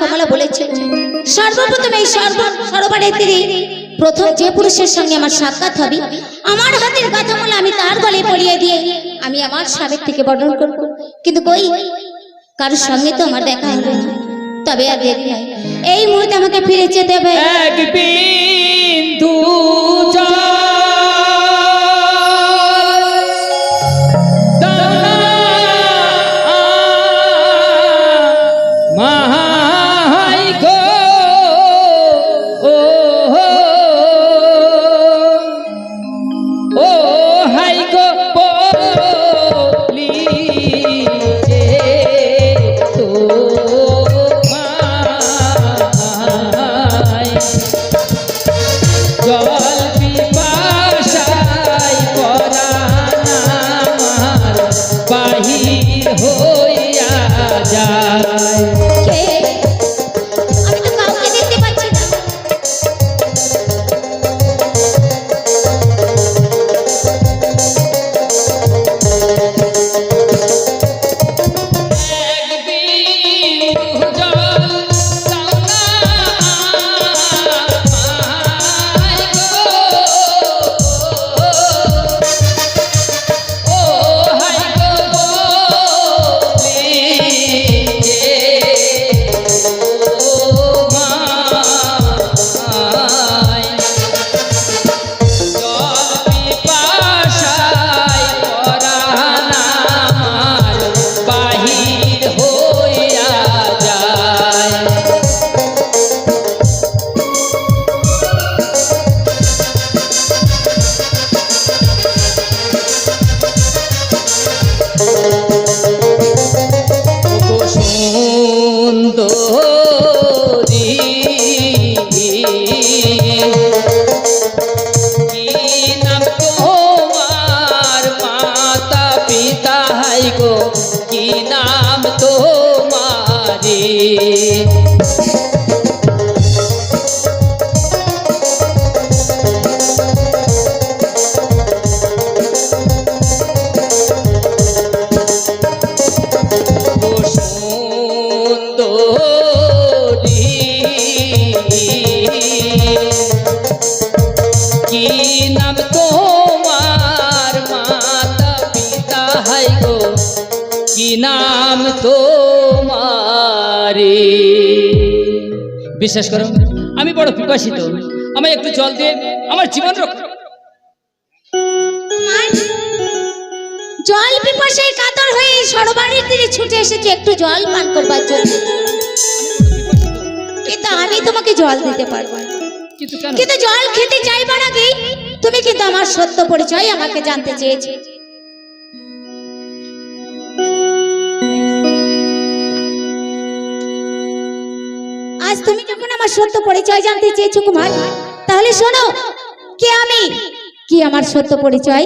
কমলা বলেছে, সর্বপ্রথম এই সর্ব, সরোবরের তীরে প্রথম যে পুরুষের সঙ্গে আমার সাক্ষাৎ হবে, আমার হাতের গাথামালা আমি তার গলে পরিয়ে দিয়ে আমি আমার স্বামীর থেকে বর্ণন করব। কিন্তু কই? কারোর সঙ্গে তো আমার দেখা হলো না। তবে আর নয়। এই মুহূর্তে আমাকে ফিরে যেতে হবে। এক বিন্দু বিশ্বাস করো আমি বড় পিপাসিত। আমায় একটু জল দিয়ে আমার জীবন রক্ষা জল পিপাসায় কাতর হয়ে সরোবরের তীরে ছুটে এসেছি একটু জল পান করবার জন্য। কিন্তু আমি তোমাকে জল দিতে পারব না। কিন্তু জল খেতে চাইবার আগেই তুমি কিন্তু আমার সত্য পরিচয় আমাকে জানতে চেয়েছো। আজ তুমি যখন আমার সত্য পরিচয় জানতে চেয়েছো কুমার, তাহলে শোনো, কে আমি? কি আমার সত্য পরিচয়?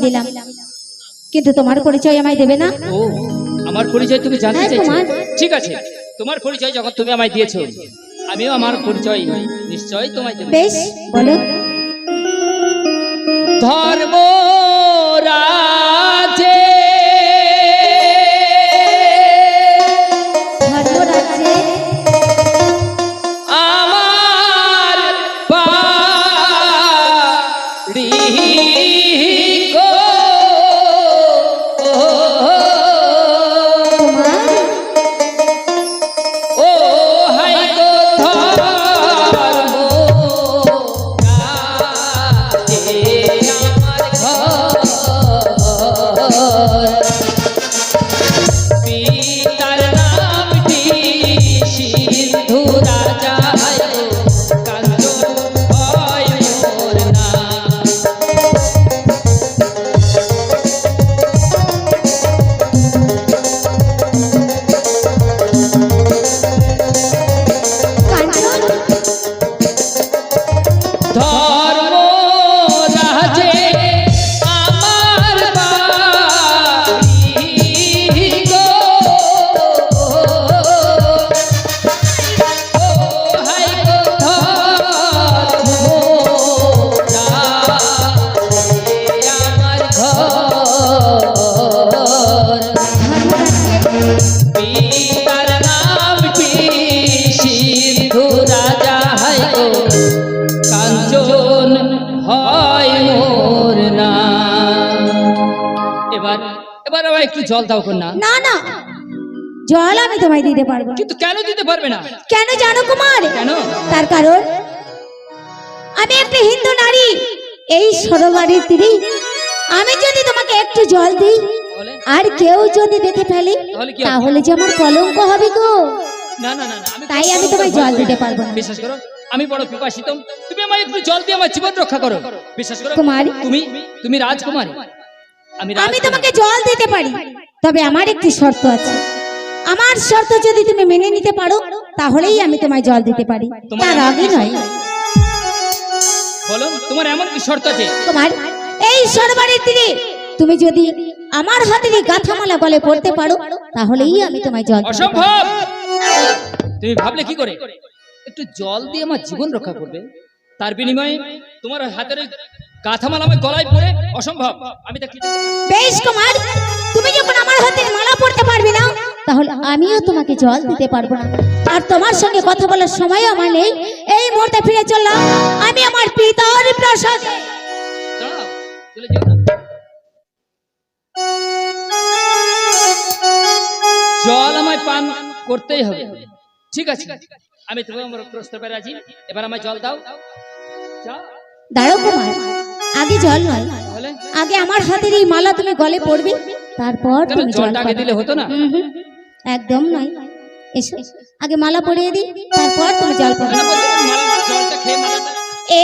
দিলাম। কিন্তু তোমার পরিচয় আমায় দেবে না? ও আমার পরিচয় তুমি জানতে হ্যাঁ, চাইছো? ঠিক আছে তোমার পরিচয় যখন তুমি আমায় দিয়েছ। আমিও আমার পরিচয় নিশ্চয় তোমায় দেব। বেশ বলো। ধর্ম জল দাও কন্যা। না না। জল আমি তোমায় দিতে পারব না। কিন্তু কেন দিতে পারবে না? কেন জানো কুমার? কেন? তার কারণ আমি একটা হিন্দু নারী। এই সরোবরের তীরে আমি যদি তোমাকে একটু জল দিই তাহলে? আর কেউ যদি দেখে ফেলে তাহলে কি হবে? তাহলে যে আমার কলঙ্ক হবে গো। না না না না আমি তাই আমি তোমায় জল দিতে পারব না। বিশ্বাস করো আমি বড় পিপাসিত। তুমি আমায় একটু জল দিয়ে আমার জীবন রক্ষা করো। বিশ্বাস করো কুমারী। তুমি তুমি রাজকুমারী। আমি তোমাকে জল দিতে পারি তবে আমার একটি শর্ত আছে। আমার শর্ত যদি তুমি মেনে নিতে পারো তাহলেই আমি তোমায় জল দিতে পারি। তার আগে নয়। বলো তোমার এমন কি শর্ত আছে? তোমার এই সরোবরের তীরে তুমি যদি আমার হাতের এই গাথামালা গলে পড়তে পারো তাহলেই আমি তোমায় জল অসম্ভব! তুমি ভাবলে কি করে? একটু জল দিয়ে আমার জীবন রক্ষা করবে। তার বিনিময়ে তোমার হাতের ওই গাথামালা আমার গলায় পড়ে অসম্ভব আমি তা বেশ কুমার তুমি যখন আমার হাতের মালা পড়তে পারবে না তাহলে আমিও তোমাকে জল দিতে পারব না। আর তোমার সঙ্গে কথা বলার সময় আমার নেই। এই মুহূর্তে ফিরে চললাম। আমি আমার পিতার প্রাসাদে। দাঁড়াও, চলে যেও জল আমায় পান করতেই হবে। ঠিক আছে আমি তোমার প্রস্তাবে রাজি। এবার আমায় জল দাও। দাঁড়ো কুমার। আগে জল নয়। আগে আমার হাতের এই মালা তুমি গলে পড়বে তারপর তুমি জল আগে দিলে হতো না? হুম হুম, একদম নয়। এসো আগে মালা পরিয়ে দিই তারপর তুমি জল পড়বে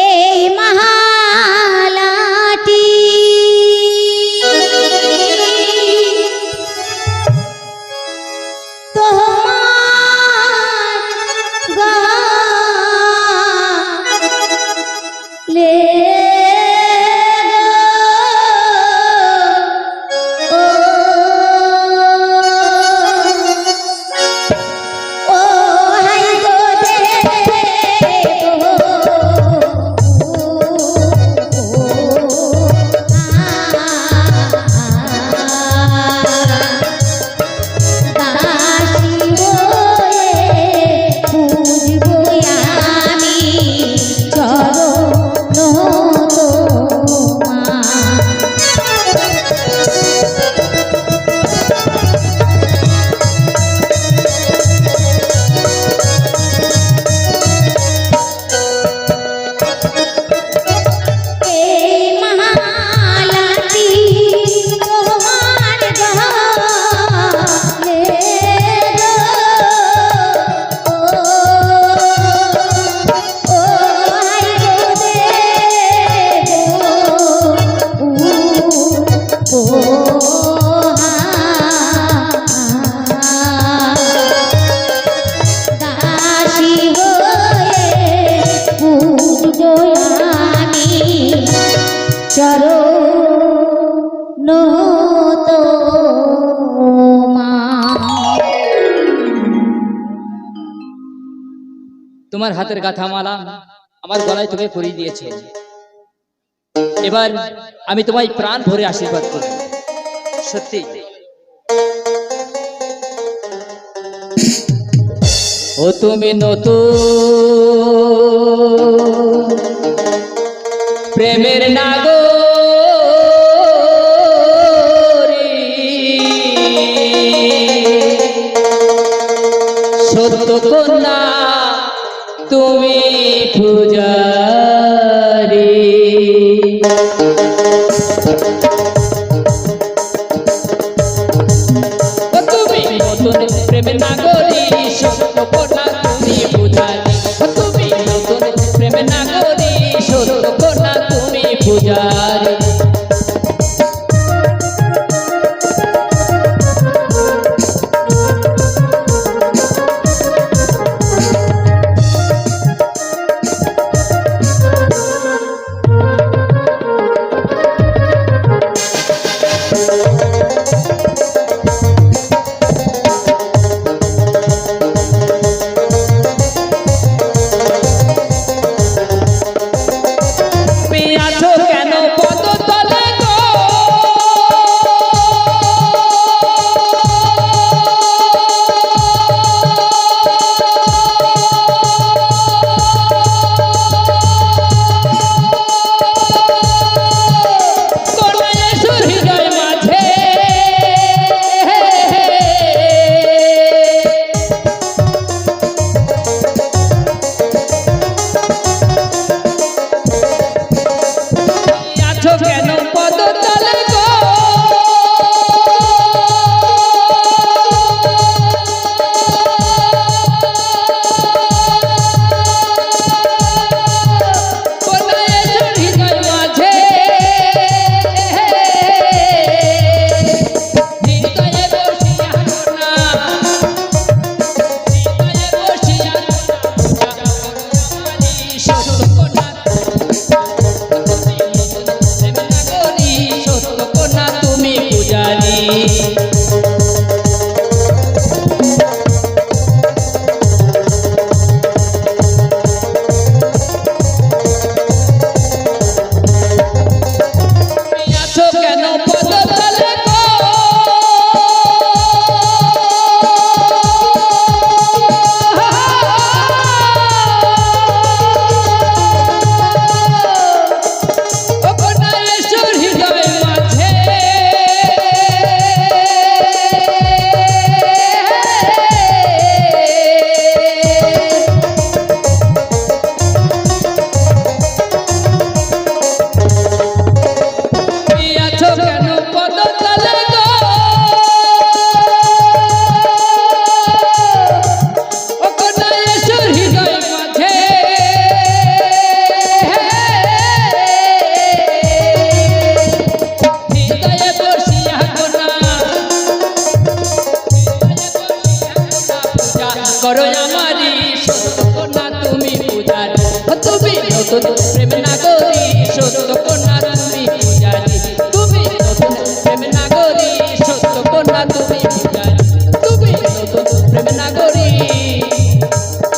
এই মহালাটি তোমার হাতের গাথা মালা আমার গলায় তুমি পরিয়ে দিয়েছে। এবার আমি তোমায় প্রাণ ভরে আশীর্বাদ করব। সত্যি। ও তুমি নতুন প্রেমের নতুন প্রেমের নাগরী সত্য কন্যা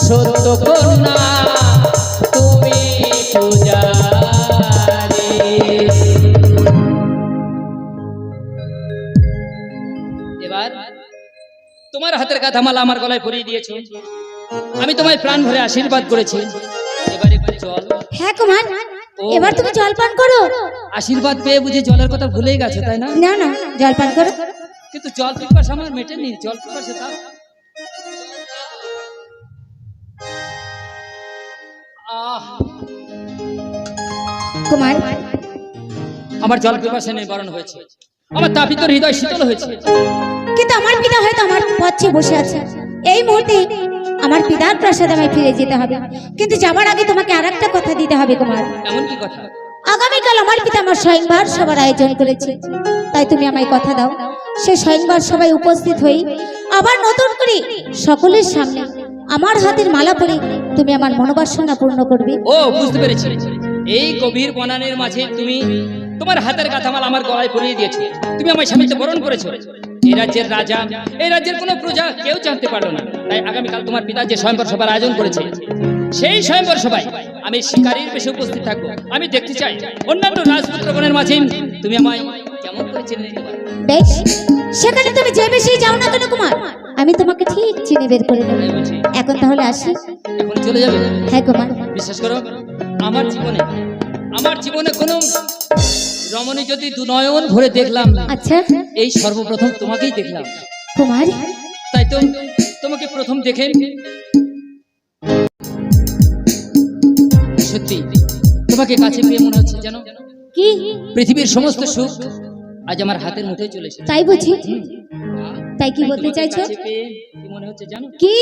সত্য কোনা তুমি পূজারি। এবার তোমার হাতের কাঁথা মালা আমার গলায় পরিয়ে দিয়েছ। আমি তোমায় প্রাণ ভরে আশীর্বাদ করেছি। এবার জল। হ্যাঁ কুমার এবার তুমি জল পান করো। আশীর্বাদ পেয়ে বুঝে জলের কথা ভুলেই গেছো তাই না? না না জল পান করো। কিন্তু জল পিপাস আমার মেটেনি জল পিপাসে দাও কুমার। আমার জল পিপাসে নিবারণ হয়েছে। আমার তাপিত হৃদয় শীতল হয়েছে। কিন্তু আমার পিতা হয়তো আমার পথে বসে আছে। এই মুহূর্তে আমার পিতার প্রাসাদে আমায় ফিরে যেতে হবে। কিন্তু যাবার আগে তোমাকে আর একটা কথা দিতে হবে কুমার। এমন কি কথা? আগামীকাল আমার পিতা আমার স্বয়ংবার সবার আয়োজন করেছে। তাই তুমি আমায় কথা দাও। সে স্বয়ংবার সবাই উপস্থিত হই আবার নতুন করে সকলের সামনে আমার হাতের মালা পরে তুমি আমার মনোবাসনা পূর্ণ করবে। ও বুঝতে পেরেছি। এই গভীর বনানের মাঝে তুমি তোমার হাতের কাঁথামাল আমার গলায় পরিয়ে দিয়েছে তুমি আমার স্বামীকে বরণ করেছ। এই রাজ্যের রাজা এই রাজ্যের কোনো প্রজা কেউ জানতে পারল না। তাই আগামীকাল তোমার পিতা যে স্বয়ংবর সভার আয়োজন করেছে সেই স্বয়ংবর সভায় আমি শিকারীর বেশি উপস্থিত থাকব। আমি দেখতে চাই অন্যান্য রাজপুত্রগণের মাঝে তুমি আমায় কেমন করে চিনে নিতে পারো? বেশ সেখানে তুমি যে বেশি যাও না কেন কুমার? আমি তোমাকে ঠিক চিনে বের করে নেব। এখন তাহলে আসি। এখন চলে যাবে? হ্যাঁ কুমার। বিশ্বাস করো আমার জীবনে আমার জীবনে কোনো রমণী যদি দুনয়ন ভরে দেখলাম আচ্ছা। এই সর্বপ্রথম তোমাকেই দেখলাম। কুমার? তাই তো তোমাকে প্রথম দেখে সত্যি তোমাকে কাছে পেয়ে মনে হচ্ছে যেন কি? পৃথিবীর সমস্ত সুখ আজ আমার হাতের মুঠোয় চলে এসেছে। তাই বুঝি তাই কি বলতে চাইছো? কি মনে হচ্ছে জানো? কি?